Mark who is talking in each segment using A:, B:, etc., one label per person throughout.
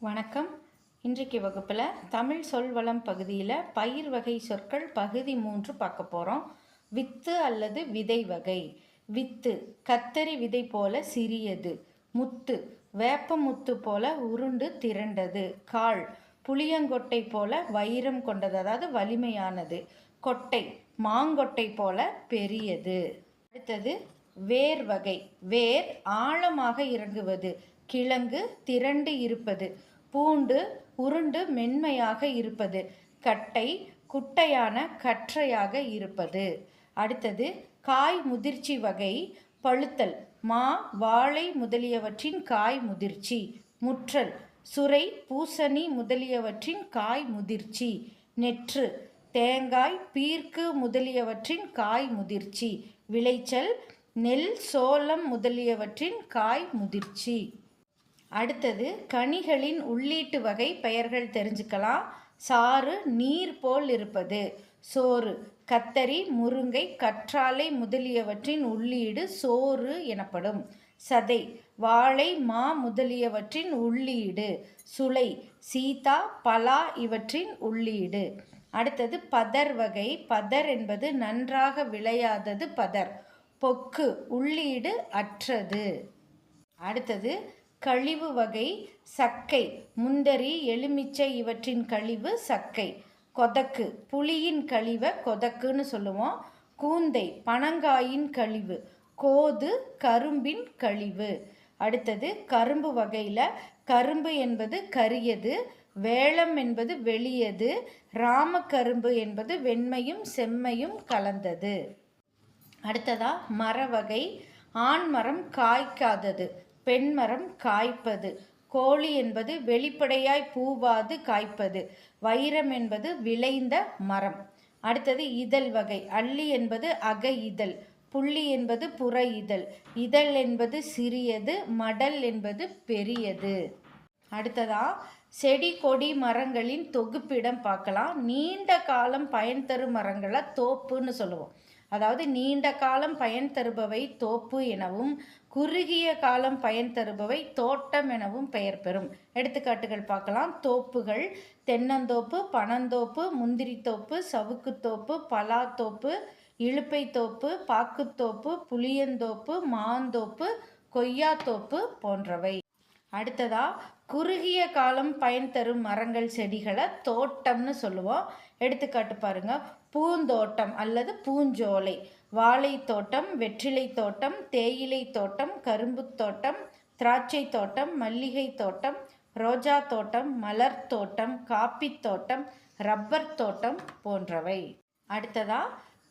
A: வணக்கம். இன்றைக்கு வகுப்பில் தமிழ் சொல்வளம் பகுதியில் பயிர் வகை சொற்கள் பகுதி மூன்று பார்க்க போகிறோம் வித்து அல்லது விதை வகை. வித்து கத்தரி விதை போல சிறியது. முத்து வேப்ப முத்து போல உருண்டு திரண்டது. கால் புளியங்கொட்டை போல வைரம் கொண்டது அதாவது வலிமையானது. கொட்டை மாங்கொட்டை போல பெரியது. அடுத்தது வேர் வகை. வேர் ஆழமாக இறங்குவது. கிழங்கு திரண்டு இருப்பது பூண்டு உருண்டு மென்மையாக இருப்பது கட்டை குட்டையான கற்றையாக இருப்பது. அடுத்தது காய் முதிர்ச்சி வகை பழுத்தல் மா வாழை முதலியவற்றின் காய் முதிர்ச்சி முற்றல் சுரை பூசணி முதலியவற்றின் காய் முதிர்ச்சி நெற்று தேங்காய் பீர்க்கு முதலியவற்றின் காய் முதிர்ச்சி விளைச்சல் நெல் சோளம் முதலியவற்றின் காய் முதிர்ச்சி. அடுத்தது கனிகளின் உள்ளீட்டு வகை பெயர்கள் தெரிஞ்சுக்கலாம். சாறு நீர் போல் இருப்பது. சோறு கத்தரி முருங்கை கற்றாழை முதலியவற்றின் உள்ளீடு சோறு எனப்படும். சதை வாழை மா முதலியவற்றின் உள்ளீடு. சுளை சீதா பலா இவற்றின் உள்ளீடு. அடுத்தது பதர் வகை. பதர் என்பது நன்றாக விளையாதது பதர். பொக்கு உள்ளீடு அற்றது. அடுத்தது கழிவு வகை சக்கை. முந்தரி எலுமிச்சை இவற்றின் கழிவு சக்கை. கொதக்கு புளியின் கழிவை கொதக்குன்னு சொல்லுவோம். கூந்தை பனங்காயின் கழிவு. கோது கரும்பின் கழிவு. அடுத்தது கரும்பு வகையில் கரும்பு என்பது கரியது வேளம் என்பது வெளியது ராமக்கரும்பு என்பது வெண்மையும் செம்மையும் கலந்தது. அடுத்ததா மர வகை ஆண் மரம் காய்க்காதது. பெண்மரம் காய்ப்பது. கோழி என்பது வெளிப்படையாய் பூவாது காய்ப்பது. வைரம் என்பது விளைந்த மரம். அடுத்தது இதழ் வகை. அள்ளி என்பது அக இதழ். புள்ளி என்பது புற இதழ். இதழ் என்பது சிறியது. மடல் என்பது பெரியது. அடுத்ததா செடி கொடி மரங்களின் தொகுப்பிடம் பார்க்கலாம். நீண்ட காலம் பயன் தரும் மரங்களை தோப்புன்னு சொல்லுவோம். அதாவது நீண்ட காலம் பயன் தருபவை தோப்பு எனவும் குறுகிய காலம் பயன் தருபவை தோட்டம் எனவும் பெயர் பெறும். எடுத்துக்காட்டுகள் பார்க்கலாம். தோப்புகள் தென்னந்தோப்பு பனந்தோப்பு முந்திரித்தோப்பு சவுக்குத்தோப்பு பலாத்தோப்பு இழுப்பைத்தோப்பு பாக்குத்தோப்பு புளியந்தோப்பு மாந்தோப்பு கொய்யாத்தோப்பு போன்றவை. அடுத்ததா குறுகிய காலம் பயன் தரும் மரங்கள் செடிகளை தோட்டம்னு சொல்லுவோம். எடுத்துக்காட்டு பாருங்க பூந்தோட்டம் அல்லது பூஞ்சோலை. வாழை தோட்டம் வெற்றிலை தோட்டம் தேயிலை தோட்டம் கரும்பு தோட்டம் திராட்சை தோட்டம் மல்லிகை தோட்டம் ரோஜா தோட்டம் மலர் தோட்டம் காப்பி தோட்டம் ரப்பர் தோட்டம் போன்றவை. அடுத்ததா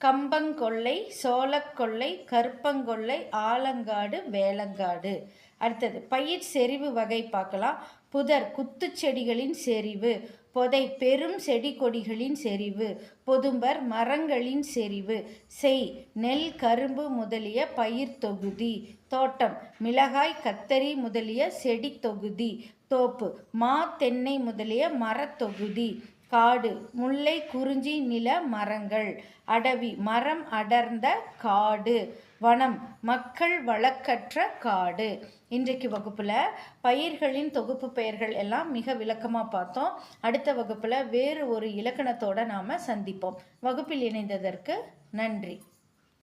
A: கம்பங்கொல்லை சோளக்கொல்லை கருப்பங்கொல்லை ஆலங்காடு வேலங்காடு. அடுத்தது பயிர் செறிவு வகை பார்க்கலாம். புதர் குத்துச்செடிகளின் செறிவு. பொதை பெரும் செடி கொடிகளின் செறிவு. பொதும்பர் மரங்களின் செறிவு. செய் நெல் கரும்பு முதலிய பயிர் தொகுதி. தோட்டம் மிளகாய் கத்தரி முதலிய செடி தொகுதி. தோப்பு மா தென்னை முதலிய மரத்தொகுதி காடு. முல்லை குறிஞ்சி நில மரங்கள். அடவி மரம் அடர்ந்த காடு. வனம் மக்கள் வழக்கற்ற காடு. இன்றைக்கு வகுப்பில் பயிர்களின் தொகுப்பு பெயர்கள் எல்லாம் மிக விளக்கமாக பார்த்தோம். அடுத்த வகுப்பில் வேறு ஒரு இலக்கணத்தோடு நாம் சந்திப்போம். வகுப்பில் இணைந்ததற்கு நன்றி.